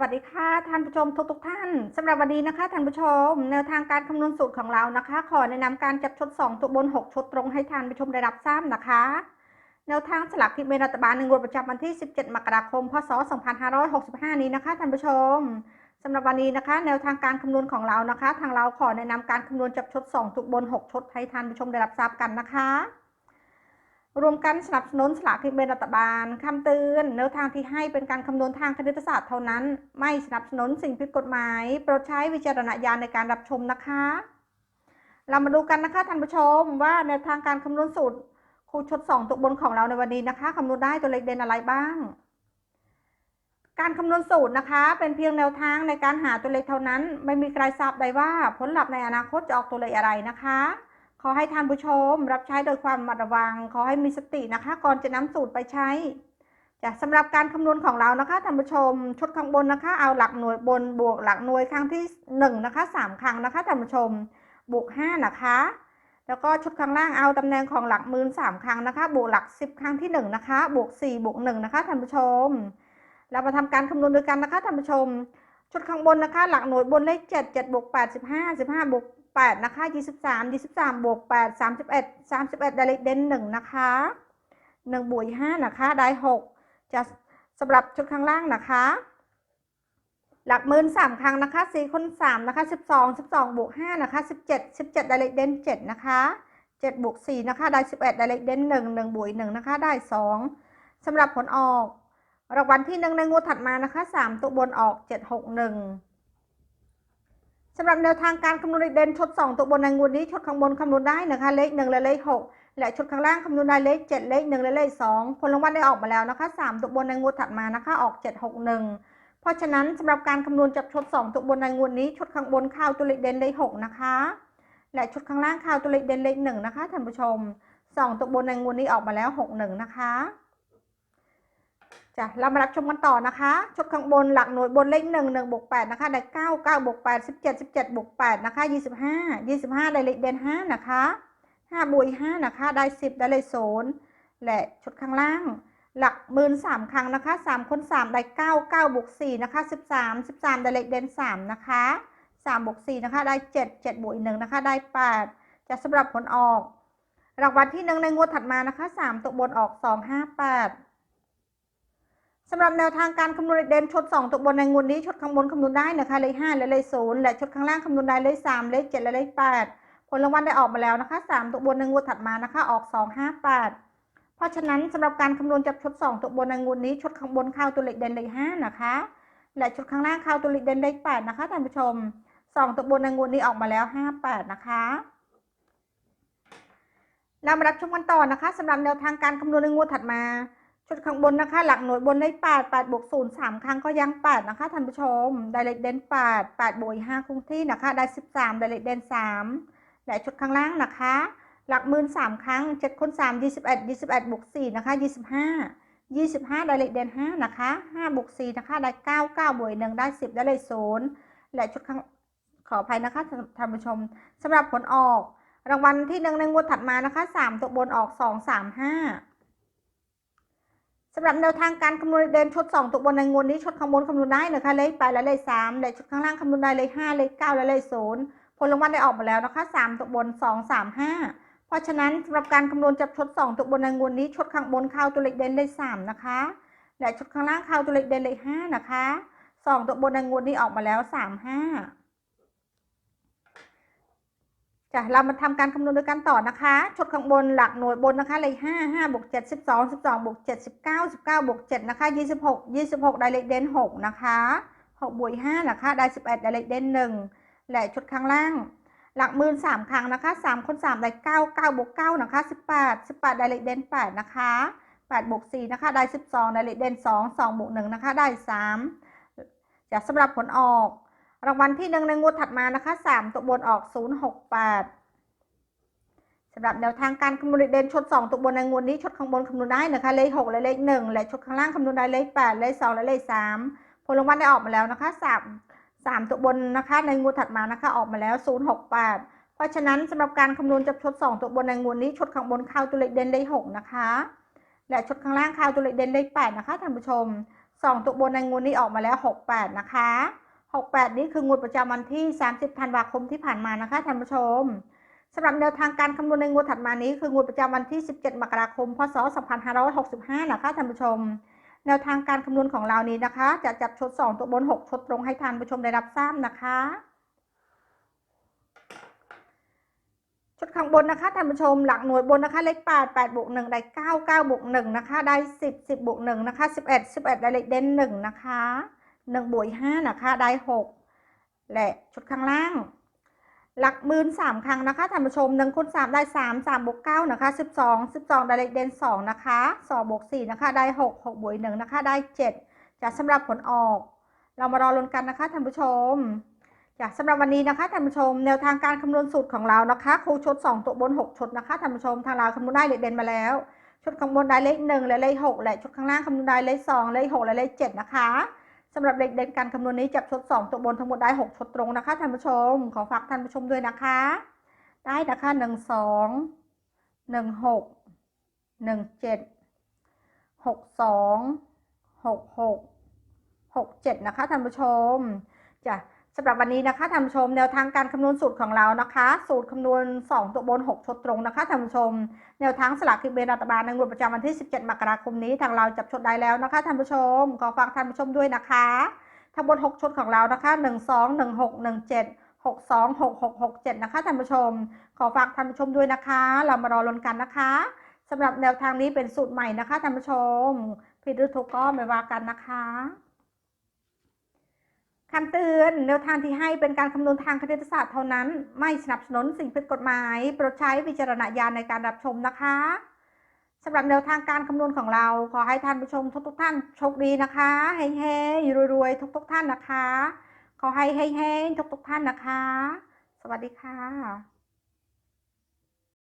วัสดีค่ะท่านผู้ชมทุกทุกๆท่านสำหรับวันนี้นะคะท่านผู้ชม แนวทางการคำนวณสูตรของเรานะคะ ขอแนะนำการจับชด2ตัวบน 6 ชุดตรงให้ท่านผู้ชมได้รับทราบนะคะ แนวทางสลักที่เป็นรัฐบาลในงวดประจำวันที่ 17 มกราคม พศ 2565 นี้นะคะท่านผู้ชมสำหรับวันนี้นะคะ แนวทางการคำนวณของเรานะคะ ทางเราขอแนะนำการคำนวณจับชด2ตัวบน 6 ชุดให้ท่านผู้ชมได้รับทราบกันนะคะ รวมกันสนับสนุนสลากกินแบ่งรัฐบาลคำเตือนแนวทางที่ให้เป็นการคำนวณทางคณิตศาสตร์เท่านั้น ไม่สนับสนุนสิ่งผิดกฎหมาย โปรดใช้วิจารณญาณในการรับชมนะคะ เรามาดูกันนะคะท่านผู้ชมว่าแนวทางการคำนวณสูตรครูชดสองตัวบนของเราในวันนี้นะคะคำนวณได้ตัวเลขเด่นอะไรบ้าง การคำนวณสูตรนะคะ เป็นเพียงแนวทางในการหาตัวเลขเท่านั้น ไม่มีใครทราบได้ว่าผลลัพธ์ในอนาคตจะออกตัวเลขอะไรนะคะ อให้ท่านผู้ชมรับใช้โดยความระมัดระวัง ขอให้มีสตินะคะ ก่อนจะนำสูตรไปใช้จะสำหรับการคำนวณของเรานะคะท่านผู้ชม ชุดข้างบนนะคะ เอาหลักหน่วยบนบวกหลักหน่วยครั้งที่หนึ่งนะคะสามครั้งนะคะท่านผู้ชม บวกห้านะคะ แล้วก็ชุดข้างล่างเอาตำแหน่งของหลักหมื่นสามครั้งนะคะ บวกหลักสิบครั้งที่หนึ่งนะคะ บวกสี่บวกหนึ่งนะคะท่านผู้ชม เรามาทำการคำนวณด้วยกันนะคะท่านผู้ชม ชุดข้างบนนะคะ หลักหน่วยบนเลขเจ็ดเจ็ดบวกแปดสิบห้าสิบห้าบวกแปดนะคะยี่สิบสามยี่สิบสามบวกแปดสามสิบเอ็ดสามสิบเอ็ดได้เลขเด่นหนึ่งนะคะหนึ่งบวกห้านะคะได้หกจะสำหรับชุดข้างล่างนะคะ หลักหมื่นสามครั้งนะคะสี่คูณสามนะคะสิบสองสิบสองบวกห้านะคะสิบเจ็ดสิบเจ็ดได้เลขเด่นเจ็ดนะคะเจ็ดบวกสี่นะคะได้สิบเอ็ดได้เลขเด่นหนึ่งหนึ่งบวกหนึ่งนะคะได้สองสำหรับผลออก รางวัลที่หนึ่งในงวดถัดมานะคะสามตัวบนออกเจ็ดหกหนึ่งสำหรับแนวทางการคำนวณเลขเด่นชดสองตัวบนในงวดนี้ชดข้างบนคำนวณได้นะคะเลขหนึ่งและเลขหกและชุดข้างล่างคำนวณได้เลขเจ็ดเลขหนึ่งและเลขสองผลรางวัลได้ออกมาแล้วนะคะสามตัวบนในงวดถัดมานะคะออกเจ็ดหกหนึ่งเพราะฉะนั้นสำหรับการคำนวณจับชดสองตัวบนในงวดนี้ชุดข้างบนข้าวตัวเลขเด่นเลขหกนะคะและชุดข้างล่างข้าวตัวเลขเด่นเลขหนึ่งนะคะท่านผู้ชมสองตัวบนในงวดนี้ออกมาแล้วหกหนึ่งนะคะ จ้ะเรามารับชมกันต่อนะคะชุดข้างบนหลักหน่วยบนเลขหนึ่งหนึ่งบวกแปดนะคะได้เก้าเก้าบวกแปดสิบเจ็ดสิบเจ็ดบวกแปดนะคะยี่สิบห้ายี่สิบห้าได้เลขเด่นห้านะคะห้าบวกห้านะคะได้สิบได้เลขศูนย์และชุดข้างล่าง หลักหมื่นสามครั้งนะคะสามคนสามได้เก้าเก้าบวกสี่นะคะสิบสามสิบสามได้เลขเด่นสามนะคะสามบวกสี่นะคะได้เจ็ดเจ็ดบวกหนึ่งนะคะได้แปดจะสำหรับผลออกรางวัลที่หนึ่งในงวดถัดมานะคะสามตัวบนออกสองห้าแปด สำหรับแนวทางการคำนวณเด่นชด 2ตัวบนในงวดนี้ชดข้างบนคำนวณได้นะคะเลข5และเลข0และชดข้างล่างคำนวณได้เลข3เลข7และเลข8ผลรางวัลได้ออกมาแล้วนะคะ3ตัวบนในงวดถัดมานะคะออก 2 5 8 เพราะฉะนั้นสำหรับการคำนวณจับชด 2ตัวบนในงวดนี้ชดข้างบนเข้าตัวเลขเด่นเลข5นะคะและชดข้างล่างเข้าตัวเลขเด่นเลข8นะคะท่านผู้ชม 2ตัวบนในงวดนี้ออกมาแล้ว 58 นะคะเรามารับชมกันต่อนะคะสำหรับแนวทางการคำนวณในงวดถัดมา ชุดข้างบนนะคะ หลักหน่วยบนได้แปดแปดบวกศูนย์สามครั้งก็ยังแปดนะคะท่านผู้ชมได้เลขเด่นแปดแปดบวกห้าคงที่นะคะ ได้สิบสามได้เลขเด่นสามและชุดข้างล่างนะคะ หลักหมื่นสามครั้งเจ็ดคูณสามยี่สิบเอ็ดยี่สิบเอ็ดบวกสี่นะคะยี่สิบห้ายี่สิบห้าได้เลขเด่นห้านะคะห้าบวกสี่นะคะ ได้เก้าเก้าบวกหนึ่งได้สิบได้เลขศูนย์และชุดข้างขออภัยนะคะท่านผู้ชมสำหรับผลออก รางวัลที่หนึ่งในงวดถัดมานะคะสามตัวบนออกสองสามห้า สำหรับแนวทางการคำนวณเด่นชุด 2 ตัวบนในงวดนี้ชุดข้างบนคำนวณได้นะคะเลข8และเลข3และชุดข้างล่างคำนวณได้เลข5เลข9และเลข0ผลรางวัลได้ออกมาแล้วนะคะ 3 ตัวบน 2 3 5 เพราะฉะนั้นสำหรับการคำนวณจับชุด 2 ตัวบนในงวดนี้ชุดข้างบนเข้าตัวเลขเด่นเลข3นะคะ และชุดข้างล่างเข้าตัวเลขเด่นเลข5นะคะ 2 ตัวบนในงวดนี้ออกมาแล้ว 3 5 จ้ะเรามาทำการคำนวณด้วยกันต่อนะคะชุดข้างบนหลักหน่วยบนนะคะเลขห้าห้าบวกเจ็ดสิบสองสิบสองบวกเจ็ดสิบเก้าสิบเก้าบวกเจ็ดนะคะยี่สิบหกยี่สิบหกได้เลขเด่นหกนะคะหกบวกห้านะคะได้สิบเอ็ดได้เลขเด่นหนึ่งและชุดข้างล่าง หลักหมื่นสามครั้งนะคะสามคนสามได้เก้าเก้าบวกเก้านะคะสิบแปดสิบแปดได้เลขเด่นแปดนะคะแปดบวกสี่นะคะได้สิบสองได้เลขเด่นสองสองบวกหนึ่งนะคะได้สามจะสำหรับผลออก รางวัลที่หนึ่งในงวดถัดมานะคะสามตัวบนออกศูนย์หกแปดสำหรับแนวทางการคำนวณเด่นชดสองตัวบนในงวดนี้ชดข้างบนคำนวณได้นะคะเลขหกและเลขหนึ่งและชดข้างล่างคำนวณได้เลขแปดเลขสองและเลขสามผลรางวัลได้ออกมาแล้วนะคะสามสามตัวบนนะคะในงวดถัดมานะคะออกมาแล้วศูนย์หกแปดเพราะฉะนั้นสำหรับการคำนวณจับชดสองตัวบนในงวดนี้ชดข้างบนเข้าตัวเลขเด่นเลขหกนะคะและชดข้างล่างเข้าตัวเลขเด่นเลขแปดนะคะท่านผู้ชมสองตัวบนในงวดนี้ออกมาแล้วหกแปดนะคะ หกแปดนี้คืองวดประจำวันที่สามสิบธันวาคมที่ผ่านมานะคะท่านผู้ชมสำหรับแนวทางการคำนวณในงวดถัดมานี้ คืองวดประจำวันที่ 17 มกราคม พศ 2565 นะคะท่านผู้ชม แนวทางการคำนวณของเรานี้นะคะ จะจับชด 2 ตัวบน 6 ชดตรงให้ท่านผู้ชมได้รับทราบนะคะชุดข้างบนนะคะท่านผู้ชมหลักหน่วยบนนะคะเลข8 8บวก1ได้9 9บวก1นะคะ ได้10 10บวก1นะคะ11 11ได้เลขเด่น1นะคะ 1บวก5นะคะ ได้ 6 และชุดข้างล่าง หลักหมื่นสามครั้งนะคะท่านผู้ชม1คูณ3ได้ 3 3บวก9นะคะ 12 12 ได้เลขเด่น2นะคะ2บวก4นะคะ ได้ 6 6บวก1นะคะ ได้ 7จะสำหรับผลออก เรามารอลุ้นกันนะคะท่านผู้ชมจ้ะสำหรับวันนี้นะคะท่านผู้ชมแนวทางการคำนวณสูตรของเรานะคะครูชด2 ตัวบน 6 ชุดนะคะท่านผู้ชมทางเราคำนวณได้เลขเด่นมาแล้ว ชุดข้างบนได้เลข1และเลข6และชุดข้างล่างคำนวณได้เลข2เลข6และเลข7นะคะ สำหรับเลขเด่นการคำนวณนี้จับชุด2 ตัวบนทั้งหมดได้ 6ชุดตรงนะคะท่านผู้ชม ขอฝากท่านผู้ชมด้วยนะคะ ได้นะคะ 1 2 1 6 1 7 6 2 6 6 6 7 นะคะท่านผู้ชมจ้ะ สำหรับวันนี้นะคะท่านผู้ชมแนวทางการคำนวณสูตรของเรานะคะ สูตรคำนวณ 2 ตัวบน 6 ชดตรงนะคะท่านผู้ชม แนวทางสลากกินแบ่งรัฐบาลในงวดประจำวันที่ 17 มกราคมนี้ทางเราจับชดได้แล้วนะคะท่านผู้ชมขอฝากท่านผู้ชมด้วยนะคะทั้งบน 6ชดของเรานะคะ 1 2 1 6 1 7 6 2 6 6 6 7 นะคะท่านผู้ชม ขอฝากท่านผู้ชมด้วยนะคะ เรามารอลุ้นกันนะคะสำหรับแนวทางนี้เป็นสูตรใหม่นะคะท่านผู้ชม ผิดหรือถูกก็ไม่ว่ากันนะคะ คำเตือนแนวทางที่ให้เป็นการคำนวณทางคณิตศาสตร์เท่านั้น ไม่สนับสนุนสิ่งผิดกฎหมาย โปรดใช้วิจารณญาณในการรับชมนะคะสำหรับแนวทางการคำนวณของเรา ขอให้ท่านผู้ชมทุกๆท่านโชคดีนะคะเฮ้ๆรวยๆทุกๆท่านนะคะ ขอให้เฮ้ๆทุกๆท่านนะคะ สวัสดีค่ะ